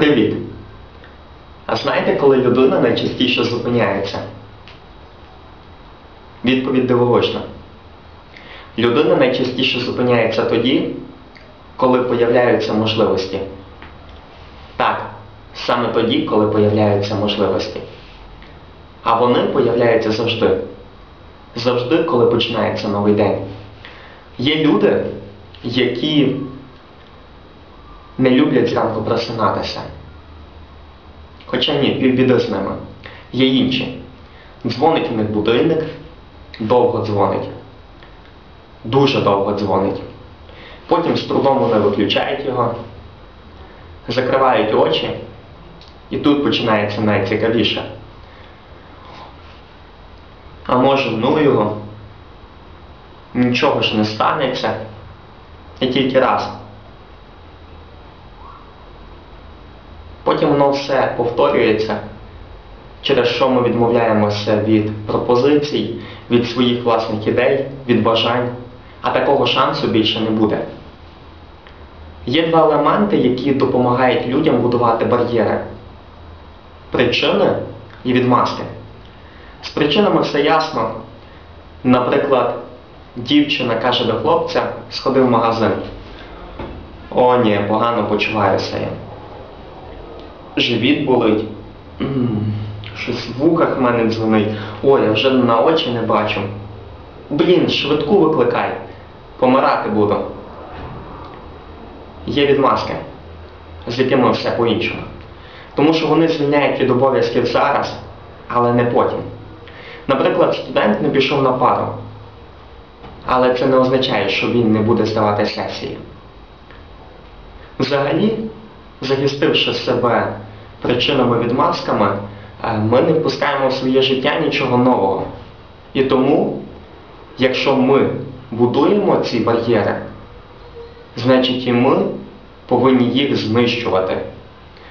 Привіт! А знаєте, коли людина найчастіше зупиняється? Відповідь дивовижна. Людина найчастіше зупиняється тоді, коли появляються можливості. Так, саме тоді, коли появляються можливості. А вони появляються завжди. Завжди, коли починається новий день. Є люди, які не люблять зранку просинатися. Хоча ні, півбіди з ними. Є інші. Дзвонить у них будильник, довго дзвонить. Дуже довго дзвонить. Потім з трудом вони виключають його, закривають очі, і тут починається найцікавіше. А може, ну його, нічого ж не станеться. І тільки раз. Потім воно все повторюється, через що ми відмовляємося від пропозицій, від своїх власних ідей, від бажань, а такого шансу більше не буде. Є два елементи, які допомагають людям будувати бар'єри: причини і відмазки. З причинами все ясно. Наприклад, дівчина каже до хлопця, сходи в магазин. О, ні, погано почуваюся я. Живіт болить. Щось в вухах в мене дзвонить. Ой, я вже на очі не бачу. Блін, швидку викликай. Помирати буду. Є відмазки, з якими все по-іншому. Тому що вони звільняють від обов'язків зараз, але не потім. Наприклад, студент не пішов на пару, але це не означає, що він не буде здавати сесії. Взагалі, захистивши себе причинами-відмазками, е, ми не впускаємо в своє життя нічого нового. І тому, якщо ми будуємо ці бар'єри, значить і ми повинні їх знищувати.